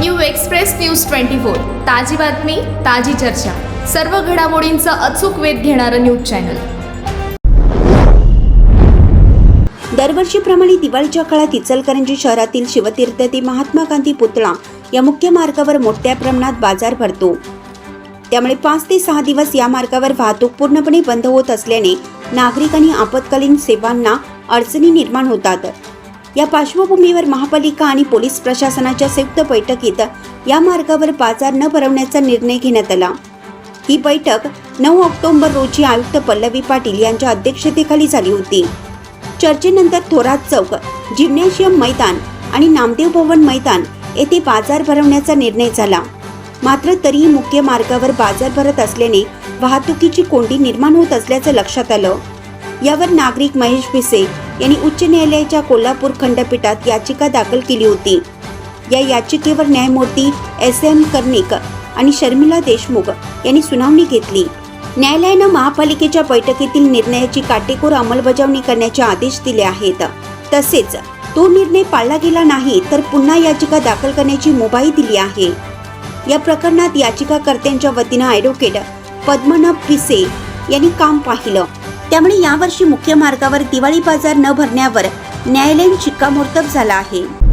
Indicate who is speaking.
Speaker 1: New express news twenty four. ताजी बातमी ताजी चर्चा. सर्व घडामोडींचा अचूक वेध घेणारं न्यूज चॅनल.
Speaker 2: दरवर्षीप्रमाणे दिवाळीच्या काळात इचलकरंजी शहरातील शिवतीर्थ ते महात्मा गांधी पुतळा या मुख्य मार्गावर मोठ्या प्रमाणात बाजार भरतो. त्यामुळे पाच ते सहा दिवस या मार्गावर वाहतूक पूर्णपणे बंद होत असल्याने नागरिक आणि आपत्कालीन सेवांना अडचणी निर्माण होतात. या पार्श्वभूमीवर महापालिका आणि पोलीस प्रशासनाच्या संयुक्त बैठकीत या मार्गावर बाजार न भरवण्याचा निर्णय घेण्यात आला. ही बैठक नऊ ऑक्टोबर रोजी आयुक्त पल्लवी पाटील यांच्या अध्यक्षतेखाली झाली होती. चर्चेनंतर थोरात चौक जिम्नॅशियम मैदान आणि नामदेव भवन मैदान येथे बाजार भरवण्याचा निर्णय झाला. मात्र तरीही मुख्य मार्गावर बाजार भरत असल्याने वाहतुकीची कोंडी निर्माण होत असल्याचं लक्षात आलं. यावर नागरिक महेश भिसे यांनी उच्च न्यायालयाच्या कोल्हापूर खंडपीठात याचिका दाखल केली होती. या याचिकेवर न्यायमूर्ती एस एम कर्णिक आणि शर्मिला देशमुख यांनी सुनावणी घेतली. न्यायालयानं महापालिकेच्या बैठकीतील निर्णयाची काटेकोर अंमलबजावणी करण्याचे आदेश दिले आहेत. तसेच तो निर्णय पाळला गेला नाही तर पुन्हा याचिका दाखल करण्याची मुभाही दिली आहे. या प्रकरणात याचिकाकर्त्यांच्या वतीनं ॲडव्होकेट पद्मनाभ पिसे यांनी काम पाहिलं. त्यामुळे यावर्षी मुख्य मार्गावर दिवाळी बाजार न भरण्यावर न्यायालयीन शिक्कामोर्तब झाला आहे.